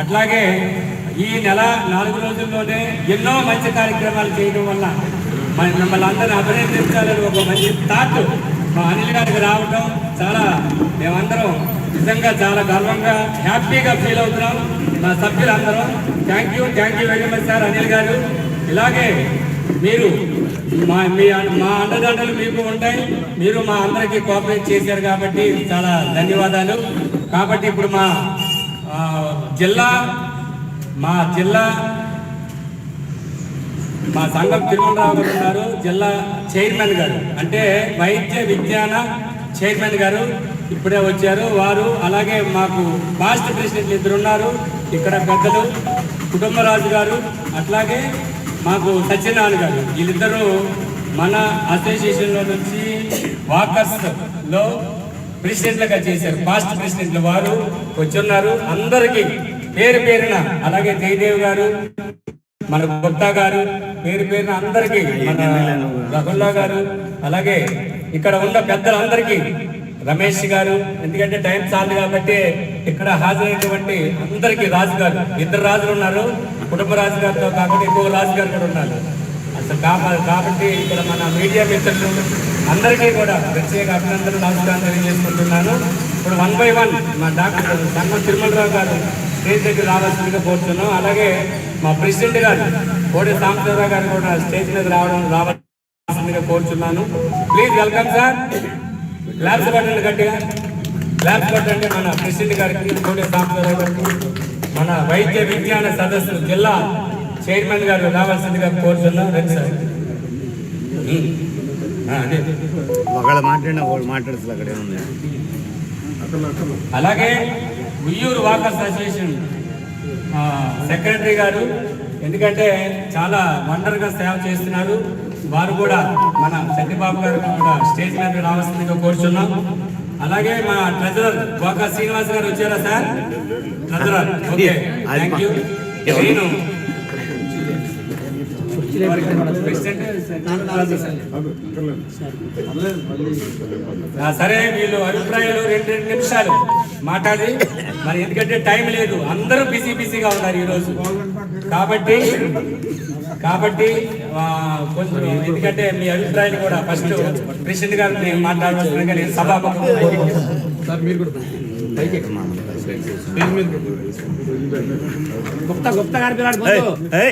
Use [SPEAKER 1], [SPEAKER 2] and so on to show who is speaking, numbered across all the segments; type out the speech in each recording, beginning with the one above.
[SPEAKER 1] అట్లాగే ఈ నెల నాలుగు రోజుల్లోనే ఎన్నో మంచి కార్యక్రమాలు చేయడం వల్ల మిమ్మల్ని అందరిని అభినందించాలని ఒక మంచి థాట్ మా అనిల్ గారికి రావడం చాలా మేమందరం నిజంగా చాలా గర్వంగా హ్యాపీగా ఫీల్ అవుతున్నాం. మా సభ్యులందరం thank you thank you very much sir Anil garu. ఇలాగే మీరు మా మీ మా అండదండలు మీకు ఉంటాయి. మీరు మా అందరికీ కోఆపరేట్ చేశారు కాబట్టి చాలా ధన్యవాదాలు. కాబట్టి ఇప్పుడు మా జిల్లా మా జిల్లా మా సంఘం తిరుమలరావు గారు ఉన్నారు. జిల్లా చైర్మన్ గారు. అంటే వైద్య విజ్ఞాన చైర్మన్ గారు ఇప్పుడే వచ్చారు. వారు అలాగే మాకు పాస్ట్ ప్రెసిడెంట్లు ఇద్దరు ఉన్నారు. ఇక్కడ పెద్దలు కుటుంబరాజు గారు అట్లాగే మాకు సత్యనారాయణ గారు. వీళ్ళిద్దరూ మన అసోసియేషన్లో నుంచి వాకర్స్లో ప్రెసిడెంట్లుగా చేశారు. పాస్ట్ ప్రెసిడెంట్లు వారు వచ్చున్నారు. అందరికీ పేరు పేరున అలాగే జయదేవ్ గారు మన గుప్తా గారు పేరు పేరున అందరికీ మన రఘుల్లా గారు అలాగే ఇక్కడ ఉన్న పెద్దలందరికీ రమేష్ గారు ఎందుకంటే టైం చాలు కాబట్టి ఇక్కడ హాజరైనటువంటి అందరికీ రాజు గారు ఇద్దరు రాజులు ఉన్నారు. కుటుంబ రాజు గారితో కాకుండా ఇంకొక రాజు గారు కూడా ఉన్నారు. కాబట్టి ఇక్కడ మన మీడియా మిత్రులు అందరికీ కూడా ప్రత్యేక అభినందనలు నమస్కారం తెలియజేసుకుంటున్నాను. ఇప్పుడు వన్ బై వన్ మా డాక్టర్ సన్మ తిరుమలరావు గారు స్టేజ్ దగ్గర రావాల్సిందిగా కోరుతున్నాం అలాగే మా ప్రెసిడెంట్ గారు కోడి సాంబరావు గారు కూడా స్టేజ్ మీద రావడం రావాల్సిందిగా కోరుతున్నాను ప్లీజ్ వెల్కమ్ సార్. ల్యాబ్స్ పట్టండి గట్టిగా. ల్యాబ్స్ పట్టండి మన ప్రెసిడెంట్ గారికి కోడి సాంబరావు గారికి మన వైద్య విజ్ఞాన సదస్సు జిల్లా చైర్మన్ గారు రావాల్సిందిగా కోరుతున్నాం రండి సార్. అదే.
[SPEAKER 2] ఒకళ్ళు మాట్లాడినా ఒకళ్ళు మాట్లాడుతుంది అక్కడ ఏముంది
[SPEAKER 1] అలాగే ఉయ్యూరు వాకర్స్ అసోసియేషన్ ఆ, సెక్రటరీ గారు ఎందుకంటే చాలా వండర్గా సేవ చేస్తున్నారు. వారు కూడా మన సత్యబాబు గారు కూడా స్టేజ్ మీద రావాల్సిందిగా కోరుచున్నాం. అలాగే మా ట్రెజరర్ వాకా శ్రీనివాస్ గారు వచ్చారా sir? Treasurer okay. Thank you నేను సరే వీళ్ళు అభిప్రాయాలు రెండు రెండు నిమిషాలు మాట్లాడి. మరి ఎందుకంటే టైం లేదు అందరూ బిజీ బిజీగా ఉన్నారు ఈరోజు. కాబట్టి కాబట్టి కొంచెం ఎందుకంటే మీ అభిప్రాయాలు కూడా ఫస్ట్ ప్రెసిడెంట్ గారు నేను మాట్లాడవలసిన నేను సభాపతి
[SPEAKER 3] గుప్తా గుప్తా గారి పిల్లాడు.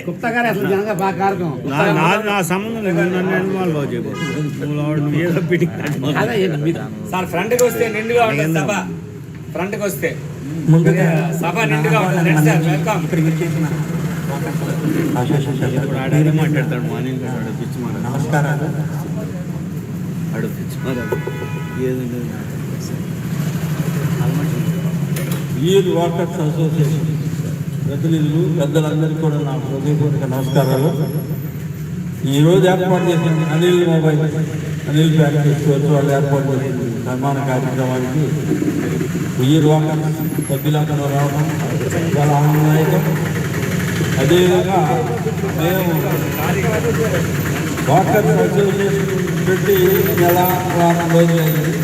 [SPEAKER 3] గుప్తా గారు అసలు జనంగా బాగా కారకం
[SPEAKER 2] నా సంబంధం
[SPEAKER 1] సార్ ఫ్రంట్కి వస్తే నిండుగా ఉంటుంది సభ. ఫ్రంట్కి వస్తే. ముందుగా సభ నిండుగా ఉంటుంది. Sir welcome.
[SPEAKER 2] మాట్లాడతాడు మార్నింగ్ ఆడు పిచ్చి మాట
[SPEAKER 4] నమస్కారాలు.
[SPEAKER 2] ఆడు పిచ్చి మాట ఏదంటే
[SPEAKER 4] అసోసియేషన్ ప్రతినిధులు పెద్దలందరికీ కూడా నా హృదయపూర్వక నమస్కారాలు. ఈరోజు ఏర్పాటు చేసిన Anil mobile Anil factory stores వాళ్ళు ఏర్పాటు చేసిన సన్మాన కార్యక్రమానికి వీర్ వాకర్స్ సభ్యులందరూ రావడం చాలా ఆనందదాయకం. అదేవిధంగా మేము వాకర్స్ అసోసియేషన్ పెట్టి నెల వారం రోజులైంది.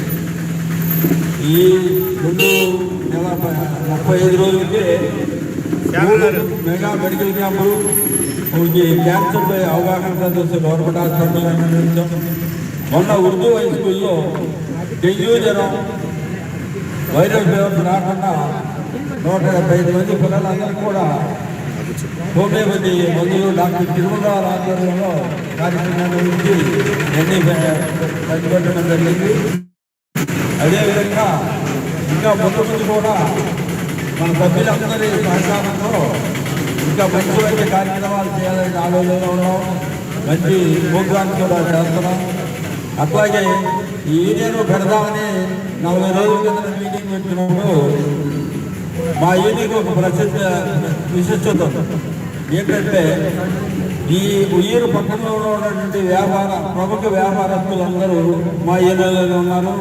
[SPEAKER 4] ఈ రెండు ముప్పై ఐదు రోజులకే మెగా మెడికల్ క్యాంపులు క్యాన్సర్పై అవగాహన సదస్సు గవర్నమెంట్ హాస్పిటల్ నిర్వహించాం మొన్న ఉర్దూ హై స్కూల్లో డెంగ్యూ జ్వరం వైరల్ ఫీవర్స్ రాకుండా నూట డెబ్బై ఐదు మంది పిల్లలందరికీ కూడా హోమియోపతి మందులు డాక్టర్ తిరుమలరావు ఆధ్వర్యంలో కార్యక్రమాన్ని నిర్వహించి ఎన్ని పంచిపెట్టడం జరిగింది. అదేవిధంగా ఇంకా ముందు ముందు కూడా మన సభ్యులందరి సహకారంతో ఇంకా మంచి మంచి కార్యక్రమాలు చేయాలని ఆలోచనలో ఉన్నాం. మంచి ప్రోగ్రామ్స్ కూడా చేస్తున్నాం. అట్లాగే ఈ యూనియన్ పెడదామని నలభై రోజుల కింద మీటింగ్ పెట్టినప్పుడు మా యూనియన్కి ఒక ప్రసిద్ధ విశిష్టత ఏంటంటే ఈ ఉయ్యూరు పట్టణంలో ఉన్నటువంటి వ్యాపార ప్రముఖ వ్యాపారస్తులందరూ మా యూనియన్లోనే ఉన్నారు.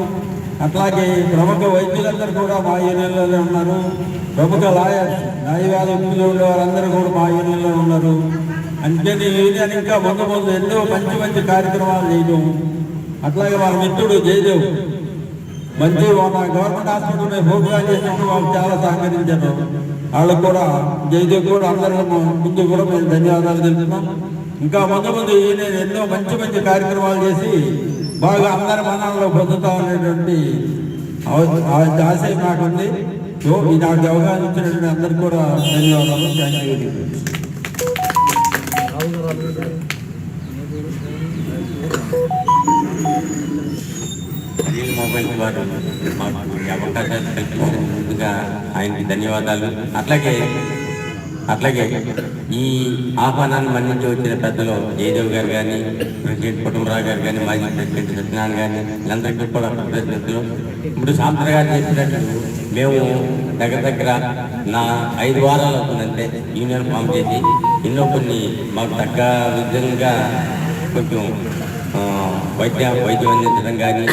[SPEAKER 4] అట్లాగే ప్రముఖ వైద్యులందరూ కూడా మా యూనియన్లోనే ఉన్నారు. ప్రముఖ లాయర్స్ న్యాయవాద వృత్తిలో ఉండే వారందరూ కూడా మా యూనియన్లో ఉన్నారు. అంటే యూనియన్ ఇంకా ముందు ముందు ఎన్నో మంచి మంచి కార్యక్రమాలు చేయడం. అట్లాగే వాళ్ళ మిత్రుడు జయదేవ్ మంచి వాళ్ళ గవర్నమెంట్ హాస్పిటల్ ప్రోగ్రామ్ చేసినప్పుడు వాళ్ళు చాలా సహకరించారు. వాళ్ళకు కూడా జయదేవ్ కూడా అందరూ ముందు కూడా మేము ధన్యవాదాలు తెలుపుతున్నాం. ఇంకా ముందు ముందు ఈయన ఎన్నో మంచి మంచి కార్యక్రమాలు చేసి బాగా అందరి మనాల్లో పొందుతా ఉండేటువంటి ఆశ- ఆ ఆశయం నాకు ఉంది. అవగాహన ఇచ్చినటువంటి అందరికీ కూడా ధన్యవాదాలు. థ్యాంక్ యూ
[SPEAKER 5] మొబైల్ వారు మాకు అవకాశాన్ని కల్పించిన ముందుగా ఆయనకి ధన్యవాదాలు. అట్లాగే అట్లాగే ఈ ఆహ్వానాన్ని మన్నించి వచ్చిన పెద్దలు జయదేవ్ గారు కానీ ప్రెసిడెంట్ కుటుంబరావు గారు కానీ మాజీ ప్రెసిడెంట్ సత్యనారాయణ కానీ వీళ్ళందరికీ కూడా కృతజ్ఞతలు. ఇప్పుడు శాస్త్ర గారు చెప్పినట్టు మేము దగ్గర దగ్గర నా ఐదు వారాలు అవుతుందంటే యూనియన్ ఫామ్ చేసి ఎన్నో కొన్ని మాకు తగ్గ విధంగా కొంచెం వైద్య వైద్యం అందించడం కానీ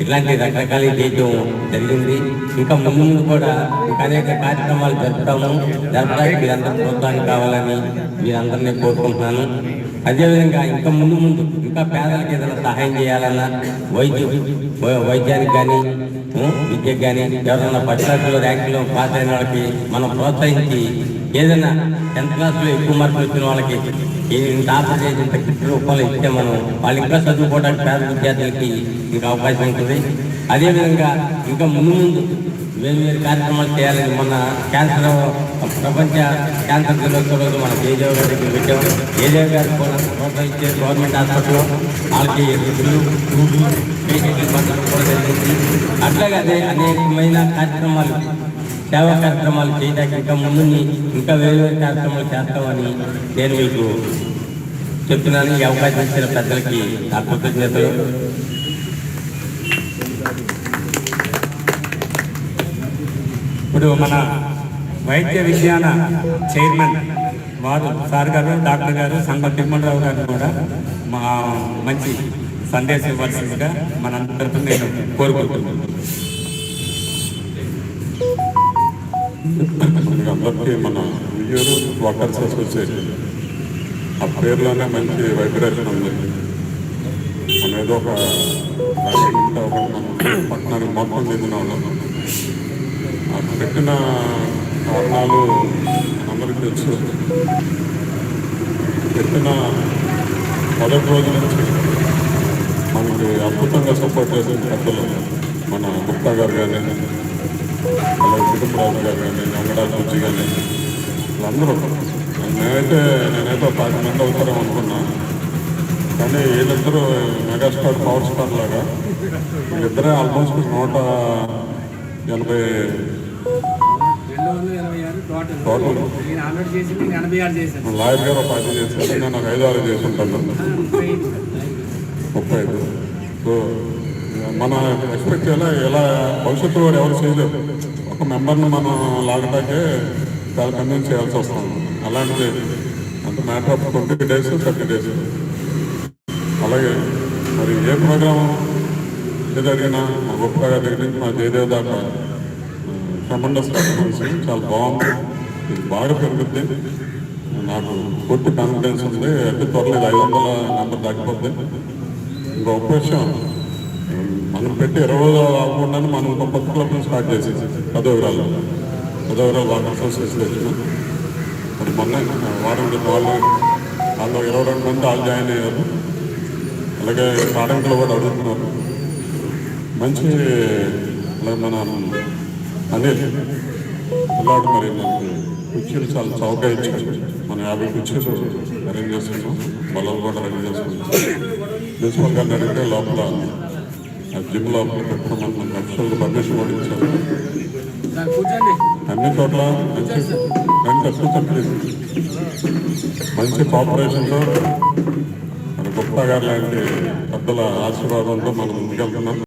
[SPEAKER 5] ఇలాంటి రకరకాల చేయటం జరిగింది. ఇంకా ముందు ముందు కూడా ఇంకా అనేక కార్యక్రమాలు జరుపుతాము. జరపడానికి మీరందరూ ప్రోత్సాహం కావాలని మీరందరినీ కోరుకుంటున్నాను. అదేవిధంగా ఇంకా ముందు ముందు ఇంకా పేదలకు ఏదైనా సహాయం చేయాలన్నా వైద్యం వై- వైద్యానికి కానీ విద్యకు కానీ ఎవరైనా ఫస్ట్ ర్యాంకులు పాస్ అయిన వాళ్ళకి మనం ప్రోత్సహించి ఏదైనా టెన్త్ క్లాస్లో ఎక్కువ మార్కులు వచ్చిన వాళ్ళకి ఇంత ఆఫర్ చేసి ఇంత కిట్ రూపంలో ఇస్తే మనం వాళ్ళు ఇంకా చదువుకోవడానికి పేద విద్యార్థులకి ఇంకా అవకాశం ఉంటుంది. అదేవిధంగా ఇంకా ముందు ముందు వేరు వేరు కార్యక్రమాలు చేయాలని మొన్న క్యాన్సర్ ప్రపంచ క్యాన్సర్ దినోత్సవం రోజు మన జయదేవ్ గారి దగ్గర పెట్టాం జయదేవ్ గారు కూడా ప్రోత్సహించే గవర్నమెంట్ హాస్పిటల్లో వాళ్ళకి రుచులు పేషెంట్లు కూడా జరిగింది అట్లాగే అదే అనేకమైన కార్యక్రమాలు సేవా కార్యక్రమాలు చేయడానికి ఇంకా ముందు ఇంకా వేరే వేరే కార్యక్రమాలు చేస్తామని నేను మీకు చెప్తున్నాను. ఈ అవకాశం ఇచ్చిన పెద్దలకి నా కృతజ్ఞతలు.
[SPEAKER 1] ఇప్పుడు మన వైద్య విజ్ఞాన చైర్మన్ వారు సార్ గారు డాక్టర్ గారు సంఘ తిమ్మలరావు గారు కూడా మా మంచి సందేశం ఇవ్వాల్సిందిగా మనందరితో నేను కోరుకుంటున్నాను.
[SPEAKER 6] మనకి అందరికీ మన వియ్యూరు వర్కర్స్ అసోసియేషన్ ఆ పేర్లోనే మంచి వైబ్రేషన్ ఉంది. మనం ఏదో ఒక పట్టణానికి మొత్తం చెందిన వాళ్ళం. పెట్టిన కారణాలు అందరికీ తెలుసు. పెట్టిన మొదటి రోజు నుంచి మనకి అద్భుతంగా సపోర్ట్ చేసిన పెద్దలు మన గుప్తా గారు కానీ అలాగే కుటుంబరాజు గారు కానీ వెంకటాచ బుజ్జి కానీ వీళ్ళందరూ నేనైతే నేనైతే పది మంది అవుతారేమో అనుకున్నా. కానీ వీళ్ళిద్దరూ మెగాస్టార్ పవర్ స్టార్ లాగా. వీళ్ళిద్దరే ఆల్మోస్ట్ నూట ఎనభై
[SPEAKER 1] టోటల్.
[SPEAKER 6] లాయర్ గారు ఒక పది చేశారు. నేను ఒక ఐదు ఆరు చేసి ఉంటాను. ముప్పై ఐదు. సో మన ఎక్స్పెక్ట్ చేయాలి ఇలా భవిష్యత్తు వారు ఎవరు చేయలేరు. ఒక మెంబర్ని మనం లాగటాకే చాలా కన్విన్స్ చేయాల్సి వస్తుంది. అలాంటిది అంత matter of twenty days thirty days అలాగే మరి ఏ ప్రోగ్రామ్ ఏది అడిగినా మా గొప్ప దగ్గర నుంచి మా జయదేవ్ దాకా ట్రమండస్ రెస్పాన్స్ చాలా బాగుంది. ఇది బాగా పెరుగుద్ది. నాకు పూర్తి కాన్ఫిడెన్స్ ఉంది. అంటే త్వరలో ఐదు వందల నెంబర్ దాటిపోద్ది. ఇంకొక విషయం మనం పెట్టి ఇరవై రోజులు కాకుండా మనం ఒక కొత్త క్లబ్ని స్టార్ట్ చేసేసి పదోగిరాల్లో పదోగిరాలు వాటర్ అసోసియేషన్ వచ్చిన మరి మొన్న వారం వాళ్ళు వాళ్ళు ఇరవై రెండు మంది వాళ్ళు జాయిన్ అయ్యారు. అలాగే కార్మికులు కూడా అడుగుతున్నారు. మంచి అలాగే మన అనిల్ పిల్లాడు మరి మనకి కుర్చీలు చాలా చౌక ఇచ్చారు మనం యాభై కుర్చీలు అరేంజ్ చేస్తున్నాం. బలం కూడా అరేంజ్ చేసుకున్నాం ప్రిన్సిపల్ గారిని అడిగితే లోపల జిమ్ లోపల పెట్టుకున్నాం మనకి అఫిషియల్ పర్మిషన్ కూడా ఇచ్చారు అన్ని చోట్ల మంచి మంచి అద్భుతం ప్లీజ్ మంచి కోఆపరేషన్తో మన గుప్తా గారు లాంటి పెద్దల ఆశీర్వాదంతో మనం ముందుకెళ్తున్నాం.